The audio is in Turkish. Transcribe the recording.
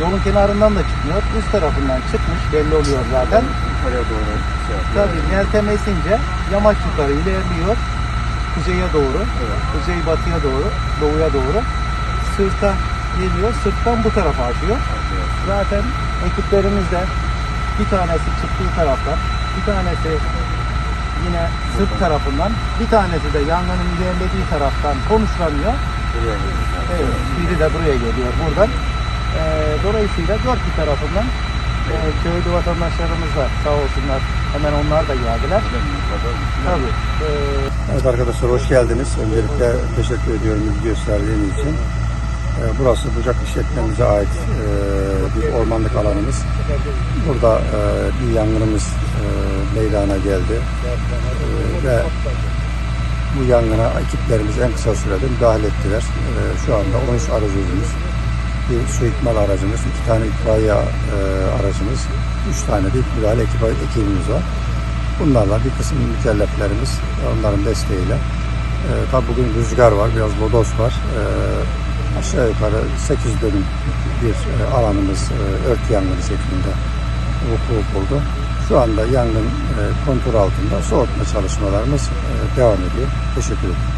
yolun kenarından da çıkmıyor. Üst tarafından çıkmış belli oluyor zaten. Yukarıya doğru şey yapıyor. Tabii Meltem esince yamaç yukarı ilerliyor. Kuzeye doğru, Evet. kuzey batıya doğru, doğuya doğru. Sırta geliyor, sırttan bu tarafa açıyor. Zaten ekiplerimiz de bir tanesi çıktığı taraftan, bir tanesi yine sırt tarafından, bir tanesi de yangının ilerlediği taraftan konuşlanıyor. Evet, biri de buraya geliyor buradan. Ee, dolayısıyla dört bir tarafından e, köylü vatandaşlarımız da sağ olsunlar hemen onlar da geldiler. Tabii. Ee, Evet arkadaşlar hoş geldiniz. Öncelikle teşekkür ediyorum ilgi gösterdiğiniz için. Ee, Burası Bucak işletmemize ait e, bir ormanlık alanımız. Burada e, bir yangınımız e, meydana geldi. E, Ve bu yangına ekiplerimiz en kısa sürede müdahale ettiler. E, Şu anda 13 aracımız, bir su ikmal aracımız, iki tane itfaiye e, aracımız, üç tane de müdahale ekibimiz var. Bunlarla bir kısım mükelleflerimiz onların desteğiyle e, tabi bugün rüzgar var, biraz lodos var. E, aşağı yukarı 8 dönüm bir e, alanımız e, ört yangını şeklinde vuku buldu. Şu anda yangın e, kontrol altında soğutma çalışmalarımız e, devam ediyor. Teşekkür ederim.